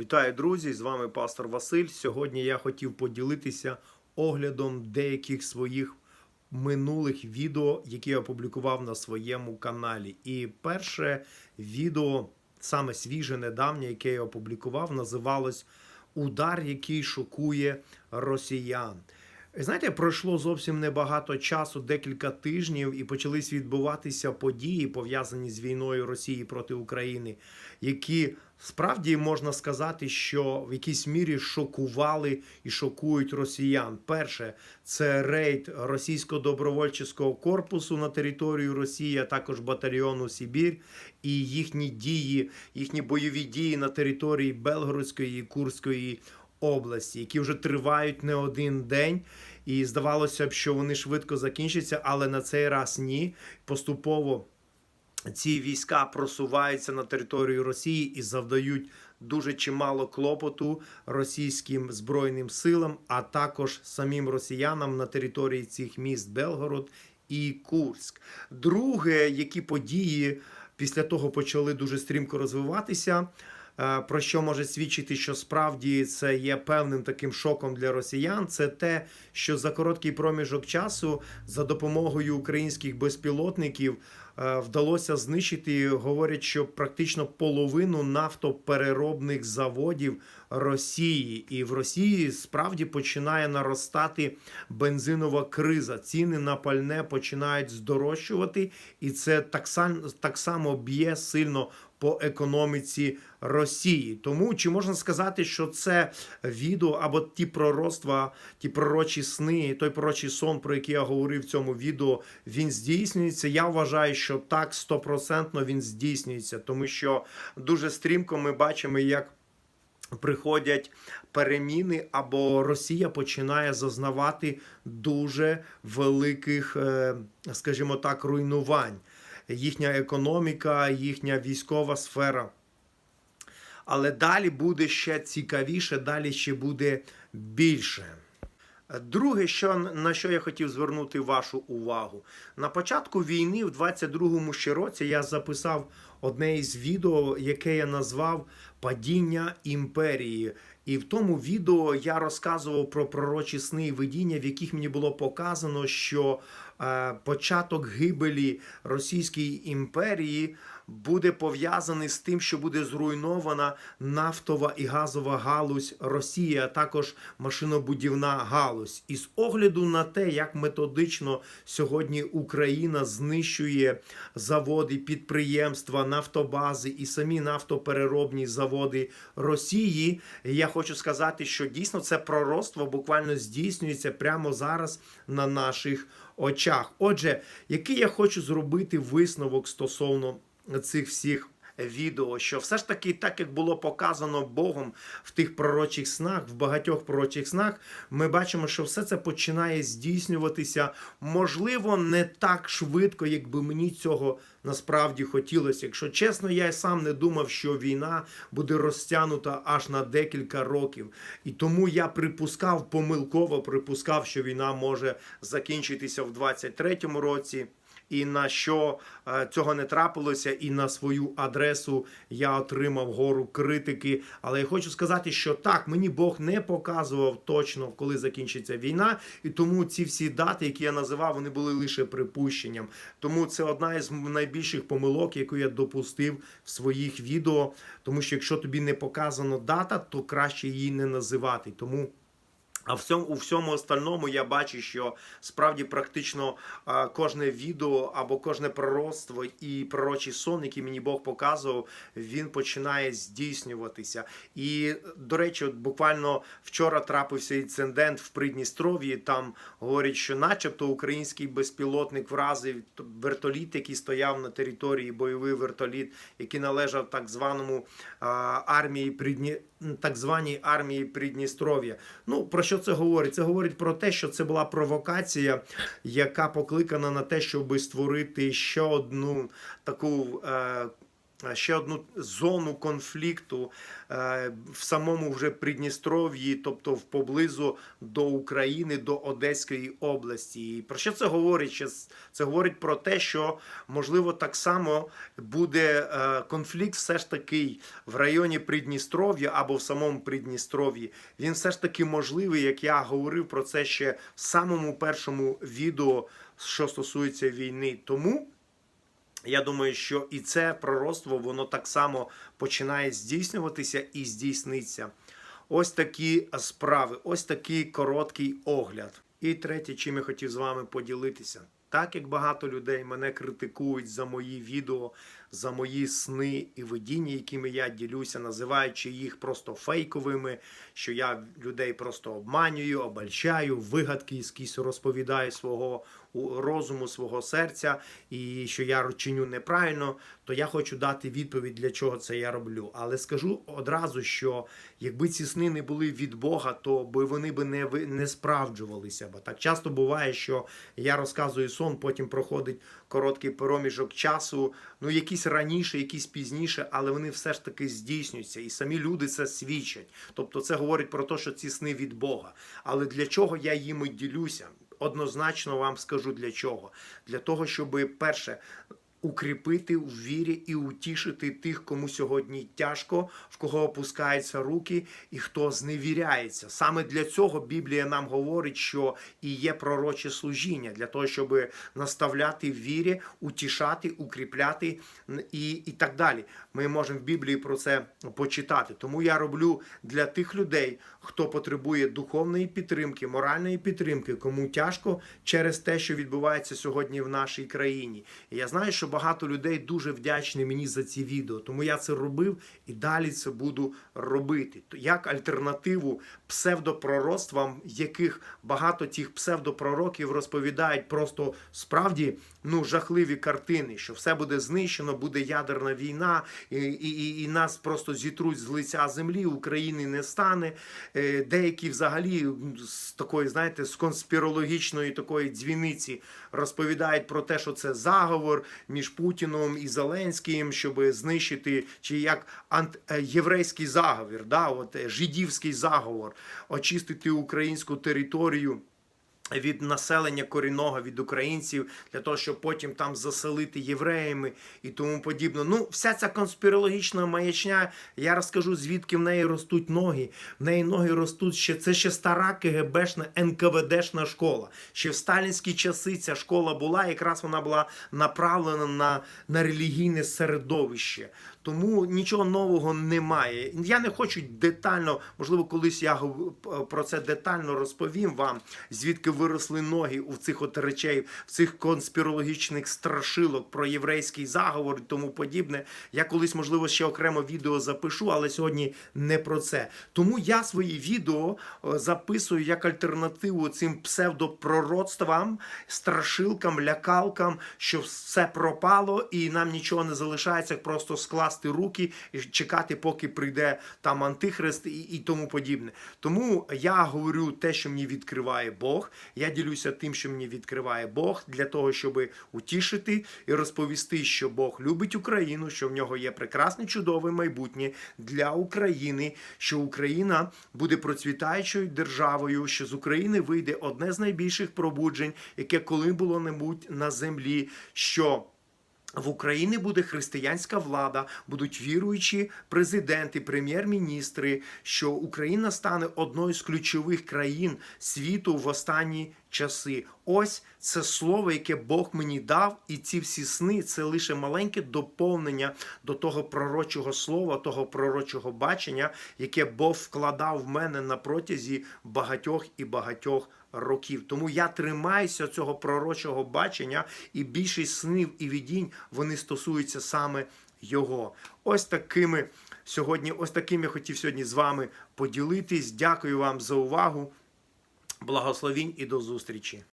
Вітаю, друзі! З вами пастор Василь. Сьогодні я хотів поділитися оглядом деяких своїх минулих відео, які я опублікував на своєму каналі. І перше відео, саме свіже, недавнє, яке я опублікував, називалось Удар, який шокує росіян. Знаєте, пройшло зовсім небагато часу, декілька тижнів, і почались відбуватися події, пов'язані з війною Росії проти України, які справді можна сказати, що в якійсь мірі шокували і шокують росіян. Перше, це рейд російського добровольчого корпусу на територію Росії, а також батальйону Сибір, і їхні дії, їхні бойові дії на території Белгородської і Курської області, які вже тривають не один день. І здавалося б, що вони швидко закінчаться, але на цей раз ні. Поступово ці війська просуваються на територію Росії і завдають дуже чимало клопоту російським збройним силам, а також самим росіянам на території цих міст Белгород і Курськ. Друге, які події після того почали дуже стрімко розвиватися. Е, Про що може свідчити, що справді це є певним таким шоком для росіян, це те, що за короткий проміжок часу за допомогою українських безпілотників е, вдалося знищити, говорять, що практично половину нафтопереробних заводів Росії, і в Росії справді починає наростати бензинова криза. Ціни на пальне починають здорожчувати, і це так само так само б'є сильно по економіці Росії. Тому чи можна сказати, що це відео або ті пророцтва, ті пророчі сни, той пророчий сон, про який я говорив в цьому відео, він здійснюється. Я вважаю, що так стопроцентно він здійснюється, тому що дуже стрімко ми бачимо, як. Приходять переміни, або Росія починає зазнавати дуже великих, е, скажімо так, руйнувань. Їхня економіка, їхня військова сфера. Але далі буде ще цікавіше, далі ще буде більше. Друге, що на що я хотів звернути вашу увагу, на початку війни, в 22-му ще році, я записав одне із відео, яке я назвав Падіння імперії. І в тому відео я розказував про пророчі сни і видіння, в яких мені було показано, що початок гибелі Російської імперії буде пов'язаний з тим, що буде зруйнована нафтова і газова галузь Росії, а також машинобудівна галузь. І з огляду на те, як методично сьогодні Україна знищує заводи, підприємства, нафтобази і самі нафтопереробні заводи Росії, я хочу сказати, що дійсно це пророцтво буквально здійснюється прямо зараз на наших очах. Отже, який я хочу зробити висновок стосовно цих всіх відео, що все ж таки, так як було показано Богом в тих пророчих снах, в багатьох пророчих снах, ми бачимо, що все це починає здійснюватися, можливо, не так швидко, як би мені цього насправді хотілося. Якщо чесно, я сам не думав, що війна буде розтягнута аж на декілька років. І тому я припускав, помилково припускав, що війна може закінчитися в 23-му році. І на що е, цього не трапилося, і на свою адресу я отримав гору критики. Але я хочу сказати, що так мені Бог не показував точно, коли закінчиться війна, і тому ці всі дати, які я називав, вони були лише припущенням. Тому це одна із найбільших помилок, яку я допустив в своїх відео. Тому що якщо тобі не показано дата, то краще її не називати. Тому. А всьому, у всьому остальному я бачу, що справді практично а, кожне відео або кожне пророцтво і пророчий сон, який мені Бог показував, він починає здійснюватися. І, до речі, от буквально вчора трапився інцидент в Придністров'ї. Там говорять, що, начебто, український безпілотник вразив вертоліт, який стояв на території, бойовий вертоліт, який належав так званому а, армії Придні... так званій армії Придністров'я. Ну про що це говорить? Це говорить про те, що це була провокація, яка покликана на те, щоб створити ще одну таку. Е, ще одну зону конфлікту е, в самому вже Придністров'ї, тобто в поблизу до України, до Одеської області. І про що це говорить? Це говорить про те, що можливо так само буде е, конфлікт все ж таки в районі Придністров'я або в самому Придністров'ї. Він все ж таки можливий, як я говорив про це ще в самому першому відео, що стосується війни. Тому. Я думаю, що і це пророцтво воно так само починає здійснюватися і здійсниться. Ось такі справи, ось такий короткий огляд. І третє, чим я хотів з вами поділитися. Так як багато людей мене критикують за мої відео, за мої сни і видіння, якими я ділюся, називаючи їх просто фейковими, що я людей просто обманюю, обольщаю, вигадки якісь розповідаю свого розуму, свого серця, і що я чиню неправильно, то я хочу дати відповідь, для чого це я роблю. Але скажу одразу, що якби ці сни не були від Бога, то би вони би не, не справджувалися. Бо так часто буває, що я розказую сон, потім проходить короткий проміжок часу, ну якісь раніше, якісь пізніше, але вони все ж таки здійснюються. І самі люди це свідчать. Тобто це говорить про те, що ці сни від Бога. Але для чого я їми ділюся? Однозначно вам скажу для чого. Для того, щоб перше. Укріпити в вірі і утішити тих, кому сьогодні тяжко, в кого опускаються руки і хто зневіряється. Саме для цього Біблія нам говорить, що і є пророче служіння для того, щоб наставляти в вірі, утішати, укріпляти і, і так далі. Ми можемо в Біблії про це почитати. Тому я роблю для тих людей, хто потребує духовної підтримки, моральної підтримки, кому тяжко через те, що відбувається сьогодні в нашій країні. І я знаю, що багато людей дуже вдячні мені за ці відео, тому я це робив і далі це буду робити. Як альтернативу псевдопророцтвам, яких багато тих псевдопророків розповідають просто справді ну жахливі картини, що все буде знищено, буде ядерна війна, і, і, і нас просто зітруть з лиця землі, України не стане. Е, Деякі взагалі з такої, знаєте, з конспірологічної такої дзвіниці розповідають про те, що це заговор між Путіном і Зеленським, щоб знищити чи як е, єврейський заговір, да, от е, жидівський заговор, очистити українську територію від населення корінного від українців для того, щоб потім там заселити євреями і тому подібне. Ну, вся ця конспірологічна маячня, я розкажу, звідки в неї ростуть ноги. В неї ноги ростуть ще це ще стара КГБшна НКВДшна школа. Ще в сталінські часи ця школа була, якраз вона була направлена на, на релігійне середовище. Тому нічого нового немає. Я не хочу детально, можливо, колись я про це детально розповім вам, звідки виросли ноги у цих от речей, в цих конспірологічних страшилок про єврейський заговор і тому подібне. Я колись, можливо, ще окремо відео запишу, але сьогодні не про це. Тому я свої відео е, записую як альтернативу цим псевдопророцтвам, страшилкам, лякалкам, що все пропало і нам нічого не залишається, просто скласти руки і чекати, поки прийде там антихрист і, і тому подібне. Тому я говорю те, що мені відкриває Бог. Я ділюся тим, що мені відкриває Бог, для того, щоб утішити і розповісти, що Бог любить Україну, що в нього є прекрасне чудове майбутнє для України, що Україна буде процвітаючою державою, що з України вийде одне з найбільших пробуджень, яке коли було-небудь на землі. що в Україні буде християнська влада, будуть віруючі президенти, прем'єр-міністри, що Україна стане одною з ключових країн світу в останні часи. Ось це слово, яке Бог мені дав, і ці всі сни це лише маленьке доповнення до того пророчого слова, того пророчого бачення, яке Бог вкладав в мене на протязі багатьох і багатьох років. Тому я тримаюся цього пророчого бачення, і більшість снів і видінь вони стосуються саме його. Ось такими сьогодні, ось таким я хотів сьогодні з вами поділитись. Дякую вам за увагу. Благословінь і до зустрічі.